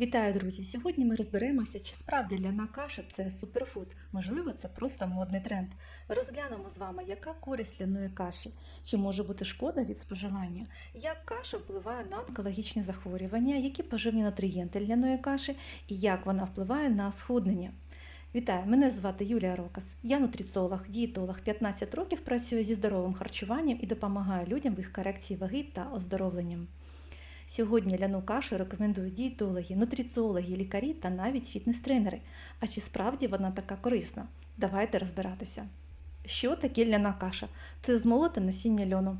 Вітаю, друзі! Сьогодні ми розберемося, чи справді ляна каша це суперфуд. Можливо, це просто модний тренд. Розглянемо з вами, яка користь ляної каші, чи може бути шкода від споживання, як каша впливає на онкологічні захворювання, які поживні нутрієнти ляної каші і як вона впливає на схуднення. Вітаю, мене звати Юлія Рокас. Я нутриціолог, дієтолог, 15 років працюю зі здоровим харчуванням і допомагаю людям в їх корекції ваги та оздоровленням. Сьогодні ляну кашу рекомендують дієтологи, нутриціологи, лікарі та навіть фітнес-тренери. А чи справді вона така корисна? Давайте розбиратися. Що таке ляна каша? Це змолоте насіння льону.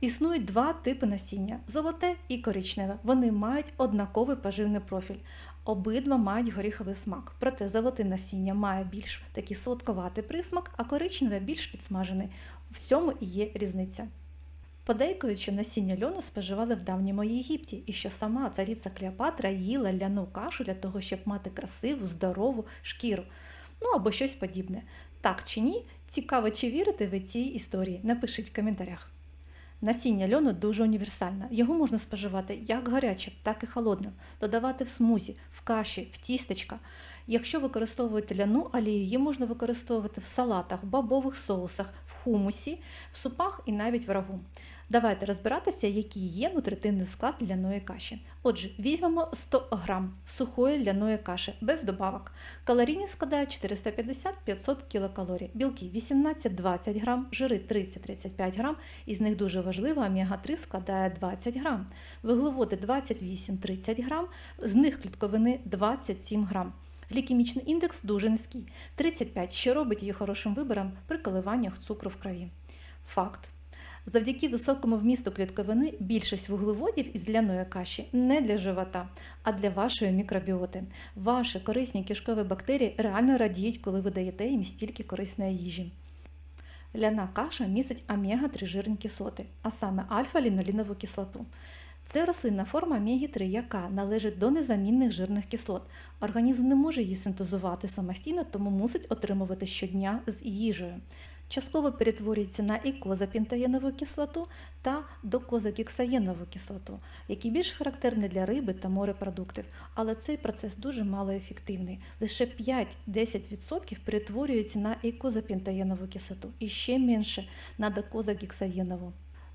Існують два типи насіння золоте і коричневе. Вони мають однаковий поживний профіль. Обидва мають горіховий смак. Проте золоте насіння має більш такий солодковатий присмак, а коричневе більш підсмажений. В цьому і є різниця. Подейкують, що насіння льону споживали в давньому Єгипті, і що сама цариця Клеопатра їла ляну кашу для того, щоб мати красиву, здорову шкіру. Ну або щось подібне. Так чи ні? Цікаво, чи вірите ви цій історії? Напишіть в коментарях. Насіння льону дуже універсальне. Його можна споживати як гарячим, так і холодним, додавати в смузі, в каші, в тістечка. Якщо використовуєте ляну олію, її можна використовувати в салатах, в бобових соусах, в хумусі, в супах і навіть в рагу. Давайте розбиратися, який є нутритивний склад ляної каші. Отже, візьмемо 100 г сухої ляної каші без добавок. Калорійність складає 450-500 кілокалорій, білки 18-20 г, жири 30-35 г, із них дуже важливо, омега-3 складає 20 г, вуглеводи 28-30 г, з них клітковини 27 г. Глікемічний індекс дуже низький 35, що робить її хорошим вибором при коливаннях цукру в крові. Факт. Завдяки високому вмісту клітковини більшість вуглеводів із ляної каші не для живота, а для вашої мікробіоти. Ваші корисні кишкові бактерії реально радіють, коли ви даєте їм стільки корисної їжі. Ляна каша містить омега-3 жирні кислоти, а саме альфа-лінолінову кислоту. Це рослинна форма омеги-3, яка належить до незамінних жирних кислот. Організм не може її синтезувати самостійно, тому мусить отримувати щодня з їжею. Частково перетворюється на ікозапентаєнову кислоту та докозагексаєнову кислоту, які більш характерні для риби та морепродуктів. Але цей процес дуже малоефективний. Лише 5-10% перетворюється на ікозапентаєнову кислоту і ще менше на докозагексаєнову.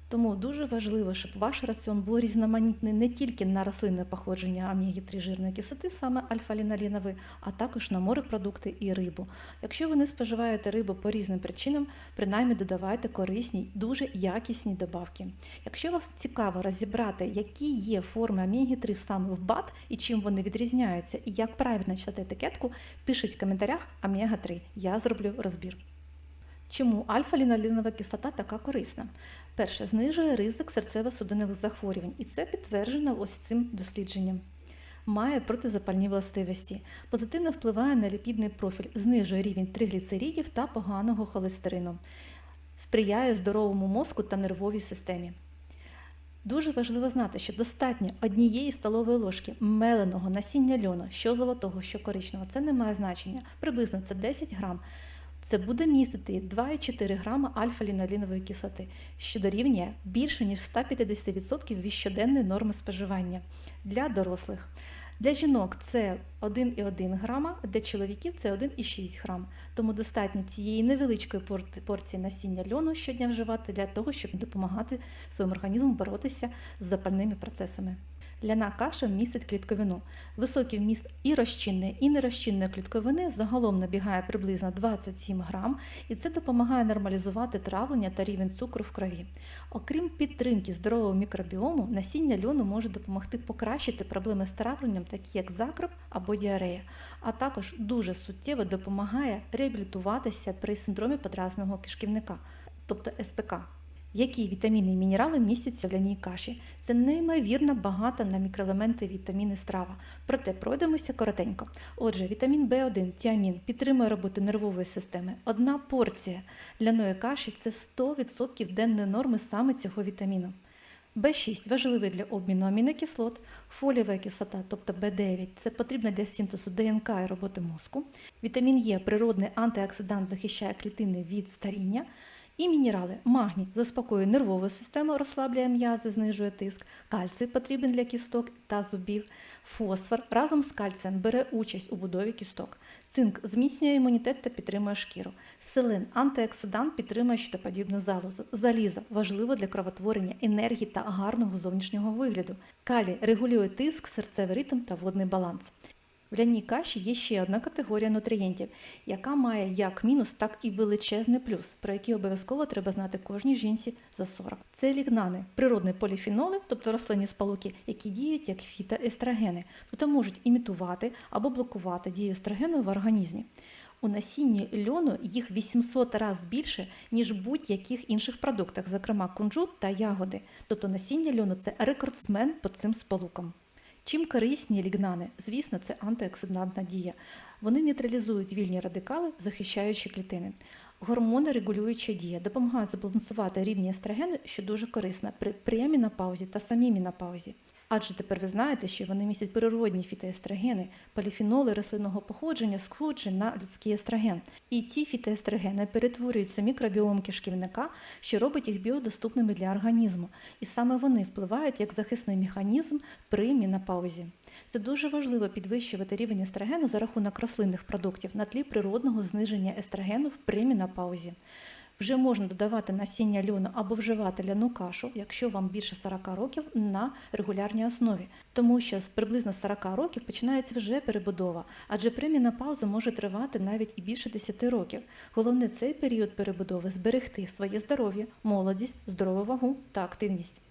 Тому дуже важливо, щоб ваш раціон був різноманітний не тільки на рослинне походження омеги-3 жирної кислоти, саме альфа-лінолінової, а також на морепродукти і рибу. Якщо ви не споживаєте рибу по різним причинам, принаймні додавайте корисні, дуже якісні добавки. Якщо вас цікаво розібрати, які є форми омеги-3 саме в БАД і чим вони відрізняються, і як правильно читати етикетку, пишіть в коментарях омега-3. Я зроблю розбір. Чому альфа-лінолінова кислота така корисна? Перше, знижує ризик серцево-судинних захворювань, і це підтверджено ось цим дослідженням. Має протизапальні властивості, позитивно впливає на ліпідний профіль, знижує рівень тригліцеридів та поганого холестерину, сприяє здоровому мозку та нервовій системі. Дуже важливо знати, що достатньо однієї столової ложки меленого насіння льону, що золотого, що коричневого, це не має значення, приблизно це 10 грам. Це буде містити 2,4 грама альфа-лінолінової кислоти, що дорівнює більше ніж 150% від щоденної норми споживання для дорослих. Для жінок це 1,1 грама, для чоловіків це 1,6 грам. Тому достатньо цієї невеличкої порції насіння льону щодня вживати для того, щоб допомагати своєму організму боротися з запальними процесами. Ляна каша містить клітковину. Високий вміст і розчинної, і нерозчинної клітковини загалом набігає приблизно 27 грам, і це допомагає нормалізувати травлення та рівень цукру в крові. Окрім підтримки здорового мікробіому, насіння льону може допомогти покращити проблеми з травленням, такі як закроп або діарея, а також дуже суттєво допомагає реабілітуватися при синдромі подразного кишківника, тобто СПК. Які вітаміни і мінерали містяться в ляній каші? Це неймовірно багата на мікроелементи вітаміни страва. Проте пройдемося коротенько. Отже, вітамін В1, тіамін підтримує роботу нервової системи. Одна порція ляної каші це 100% денної норми саме цього вітаміну. В6 важливий для обміну амінокислот, фолієва кислота, тобто В9, це потрібно для синтезу ДНК і роботи мозку. Вітамін Е природний антиоксидант захищає клітини від старіння. І мінерали. Магній заспокоює нервову систему, розслаблює м'язи, знижує тиск. Кальцій потрібен для кісток та зубів. Фосфор разом з кальцієм бере участь у будові кісток. Цинк зміцнює імунітет та підтримує шкіру. Селен антиоксидант підтримує щитоподібну залозу. Залізо важливо для кровотворення, енергії та гарного зовнішнього вигляду. Калій регулює тиск, серцевий ритм та водний баланс. В ляній каші є ще одна категорія нутрієнтів, яка має як мінус, так і величезний плюс, про який обов'язково треба знати кожній жінці за 40. Це лігнани, природні поліфеноли, тобто рослинні сполуки, які діють як фітоестрогени, тобто можуть імітувати або блокувати дію естрогену в організмі. У насінні льону їх 800 разів більше, ніж в будь-яких інших продуктах, зокрема кунжут та ягоди. Тобто насіння льону це рекордсмен по цим сполукам. Чим корисні лігнани? Звісно, це антиоксидантна дія. Вони нейтралізують вільні радикали, захищаючи клітини. Гормони регулююча дія допомагають збалансувати рівні естрогену, що дуже корисна при пременопаузі та самій менопаузі. Адже тепер ви знаєте, що вони містять природні фітоестрогени, поліфеноли рослинного походження, схожі на людський естроген. І ці фітоестрогени перетворюються мікробіом кишківника, що робить їх біодоступними для організму. І саме вони впливають як захисний механізм при менопаузі. Це дуже важливо підвищувати рівень естрогену за рахунок рослинних продуктів на тлі природного зниження естрогену в пременопаузі. Вже можна додавати насіння льону або вживати ляну кашу, якщо вам більше 40 років на регулярній основі, тому що з приблизно 40 років починається вже перебудова, адже пременопауза може тривати навіть і більше 10 років. Головне цей період перебудови зберегти своє здоров'я, молодість, здорову вагу та активність.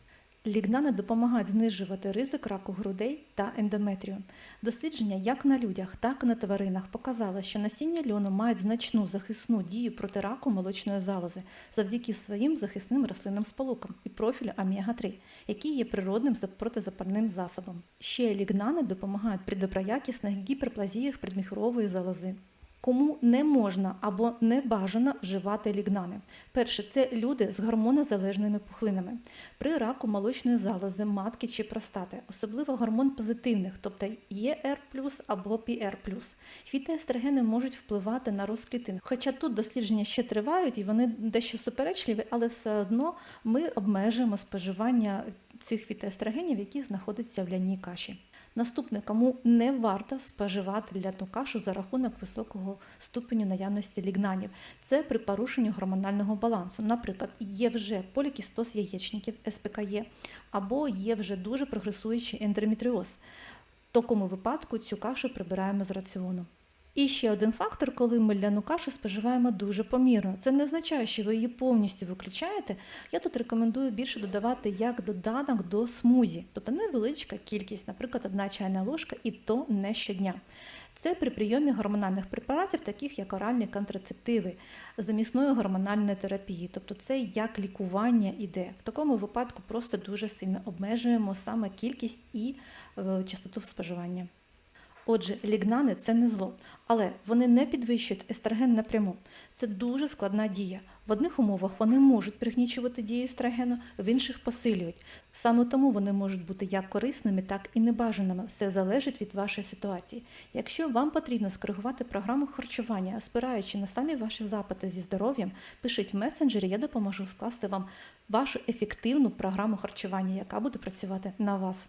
Лігнани допомагають знижувати ризик раку грудей та ендометрію. Дослідження як на людях, так і на тваринах показали, що насіння льону мають значну захисну дію проти раку молочної залози завдяки своїм захисним рослинним сполукам і профілю омега-3, який є природним протизапальним засобом. Ще лігнани допомагають при доброякісних гіперплазіях предміхорової залози. Кому не можна або не бажано вживати лігнани. Перше, це люди з гормонозалежними пухлинами. При раку молочної залози, матки чи простати, особливо гормон позитивних, тобто ЄР або PR+. Фітоестрогени можуть впливати на розклітин. Хоча тут дослідження ще тривають і вони дещо суперечливі, але все одно ми обмежуємо споживання цих фітоестрогенів, які знаходяться в ляній каші. Наступне, кому не варто споживати ляну кашу за рахунок високого ступеню наявності лігнанів, це при порушенні гормонального балансу. Наприклад, є вже полікістоз яєчників СПКЄ, або є вже дуже прогресуючий ендометріоз. В такому випадку цю кашу прибираємо з раціону. І ще один фактор, коли ми ляну кашу споживаємо дуже помірно. Це не означає, що ви її повністю виключаєте. Я тут рекомендую більше додавати як доданок до смузі, тобто невеличка кількість, наприклад, одна чайна ложка, і то не щодня. Це при прийомі гормональних препаратів, таких як оральні контрацептиви, замісної гормональної терапії, тобто це як лікування іде. В такому випадку просто дуже сильно обмежуємо саме кількість і е, частоту споживання. Отже, лігнани це не зло, але вони не підвищують естроген напряму. Це дуже складна дія. В одних умовах вони можуть пригнічувати дію естрогену, в інших посилюють. Саме тому вони можуть бути як корисними, так і небажаними. Все залежить від вашої ситуації. Якщо вам потрібно скоригувати програму харчування, спираючи на самі ваші запити зі здоров'ям, пишіть в месенджері, я допоможу скласти вам вашу ефективну програму харчування, яка буде працювати на вас.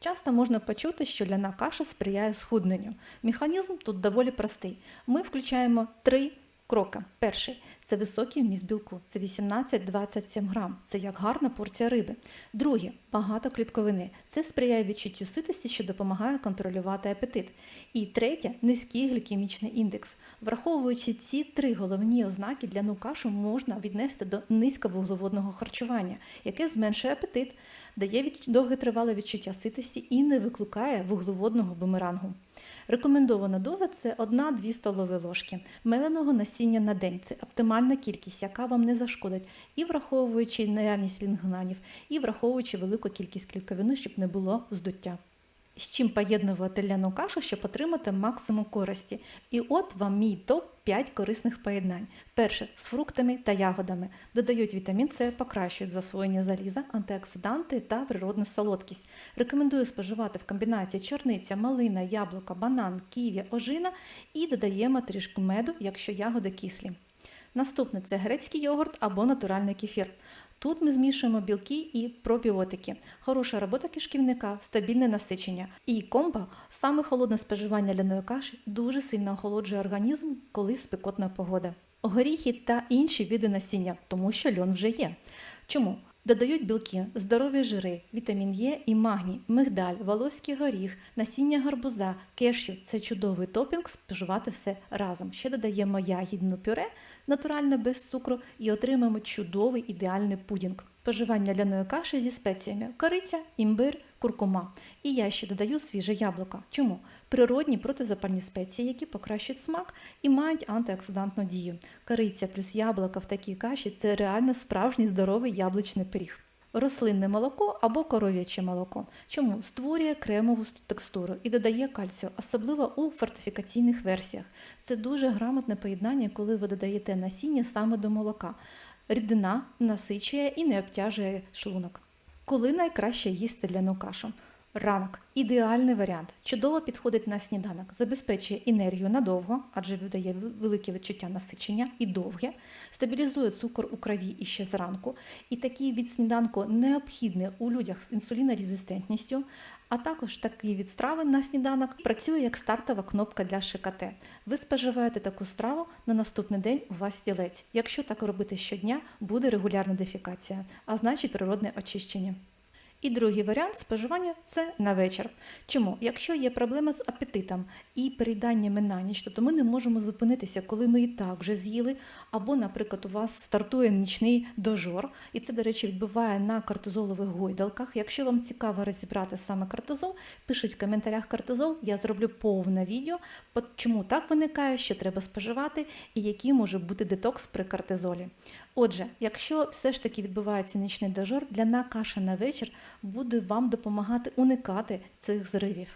Часто можна почути, що ляна каша сприяє схудненню. Механізм тут доволі простий. Ми включаємо три кроки. Перший це високий вміст білку, це 18-27 грам. Це як гарна порція риби. Друге багато клітковини. Це сприяє відчуттю ситості, що допомагає контролювати апетит. І третє низький глікемічний індекс. Враховуючи ці три головні ознаки, ляну кашу можна віднести до низьковуглеводного харчування, яке зменшує апетит, дає довготривале відчуття ситості і не викликає вуглеводного бумерангу. Рекомендована доза це 1-2 столові ложки меленого насіння на день. Це оптимальна кількість, яка вам не зашкодить, і враховуючи наявність лінгнанів, і враховуючи велику кількість клітковини, щоб не було здуття. З чим поєднувати ляну кашу, щоб отримати максимум користі. І от вам мій топ-5 корисних поєднань. Перше з фруктами та ягодами. Додають вітамін С, покращують засвоєння заліза, антиоксиданти та природну солодкість. Рекомендую споживати в комбінації чорниця, малина, яблука, банан, ківі, ожина і додаємо трішку меду, якщо ягоди кислі. Наступне це грецький йогурт або натуральний кефір. Тут ми змішуємо білки і пробіотики, хороша робота кишківника, стабільне насичення. І комба, саме холодне споживання ляної каші, дуже сильно охолоджує організм, коли спекотна погода. Горіхи та інші види насіння, тому що льон вже є. Чому? Додають білки, здорові жири, вітамін Е і магній, мигдаль, волоський горіх, насіння гарбуза, кешю це чудовий топінг, споживати все разом. Ще додаємо ягідну пюре, натуральне без цукру, і отримаємо чудовий ідеальний пудінг. Споживання ляної каші зі спеціями кориця, імбир, куркума. І я ще додаю свіже яблуко. Чому? Природні протизапальні спеції, які покращують смак і мають антиоксидантну дію. Кориця плюс яблуко в такій каші це реально справжній здоровий яблучний пиріг. Рослинне молоко або коров'яче молоко. Чому створює кремову текстуру і додає кальцію, особливо у фортифікаційних версіях. Це дуже грамотне поєднання, коли ви додаєте насіння саме до молока. Рідина насичує і не обтяжує шлунок. Коли найкраще їсти ляну кашу? Ранок ідеальний варіант. Чудово підходить на сніданок, забезпечує енергію надовго, адже видає велике відчуття насичення і довге, стабілізує цукор у крові і ще зранку. І такий від сніданку необхідний у людях з інсулінорезистентністю, а також такий від страви на сніданок працює як стартова кнопка для ШКТ. Ви споживаєте таку страву на наступний день у вас стілець. Якщо так робити щодня, буде регулярна дефікація, а значить природне очищення. І другий варіант споживання це на вечір. Чому? Якщо є проблеми з апетитом і переїданнями на ніч, то ми не можемо зупинитися, коли ми і так вже з'їли, або, наприклад, у вас стартує нічний дожор, і це, до речі, відбуває на кортизолових гойдалках. Якщо вам цікаво розібрати саме кортизол, пишіть в коментарях кортизол, я зроблю повне відео, чому так виникає, що треба споживати і який може бути детокс при кортизолі. Отже, якщо все ж таки відбувається нічний дожор, для каша на вечір буде вам допомагати уникати цих зривів.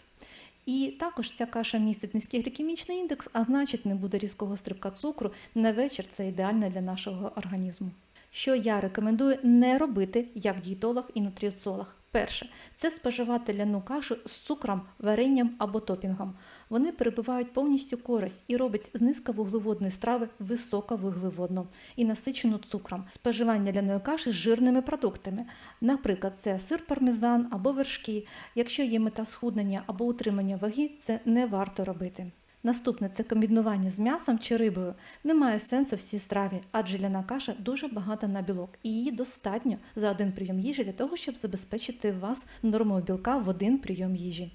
І також ця каша містить низький глікемічний індекс, а значить не буде різкого стрибка цукру. На вечір це ідеально для нашого організму. Що я рекомендую не робити як дієтолог і нутриціолог. Перше це споживати ляну кашу з цукром, варенням або топінгом. Вони перебивають повністю користь і роблять з низьковуглеводної страви високовуглеводну і насичену цукром. Споживання ляної каші з жирними продуктами. Наприклад, це сир пармезан або вершки. Якщо є мета схуднення або утримання ваги, це не варто робити. Наступне це комбінування з м'ясом чи рибою. Немає сенсу в цій страві, адже ляна каша дуже багата на білок, і її достатньо за один прийом їжі для того, щоб забезпечити вас нормою білка в один прийом їжі.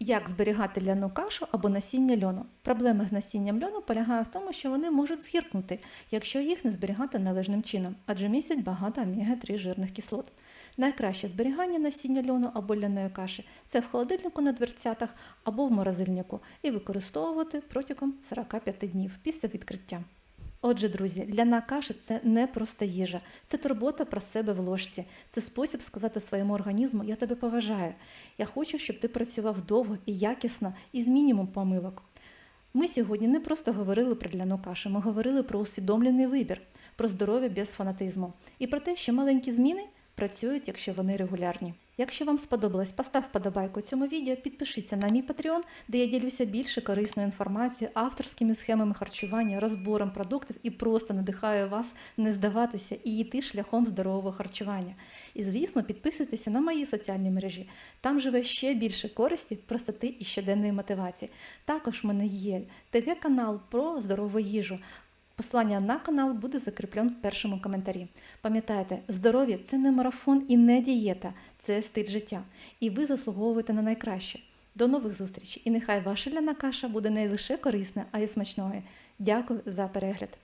Як зберігати ляну кашу або насіння льону? Проблема з насінням льону полягає в тому, що вони можуть згіркнути, якщо їх не зберігати належним чином, адже містять багато омега-3 жирних кислот. Найкраще зберігання насіння льону або ляної каші це в холодильнику на дверцятах або в морозильнику і використовувати протягом 45 днів після відкриття. Отже, друзі, ляна каша це не просто їжа, це турбота про себе в ложці, це спосіб сказати своєму організму Я тебе поважаю. Я хочу, щоб ти працював довго і якісно, і з мінімум помилок. Ми сьогодні не просто говорили про ляну кашу, ми говорили про усвідомлений вибір, про здоров'я без фанатизму і про те, що маленькі зміни працюють, якщо вони регулярні. Якщо вам сподобалось, постав вподобайку цьому відео, підпишіться на мій Patreon, де я ділюся більше корисної інформації, авторськими схемами харчування, розбором продуктів і просто надихаю вас не здаватися і йти шляхом здорового харчування. І, звісно, підписуйтеся на мої соціальні мережі. Там живе ще більше користі, простоти і щоденної мотивації. Також в мене є ТГ-канал про здорову їжу. Посилання на канал буде закріплен в першому коментарі. Пам'ятайте, здоров'я це не марафон і не дієта, це стиль життя. І ви заслуговуєте на найкраще. До нових зустрічей! І нехай ваша ляна каша буде не лише корисна, а й смачною. Дякую за перегляд!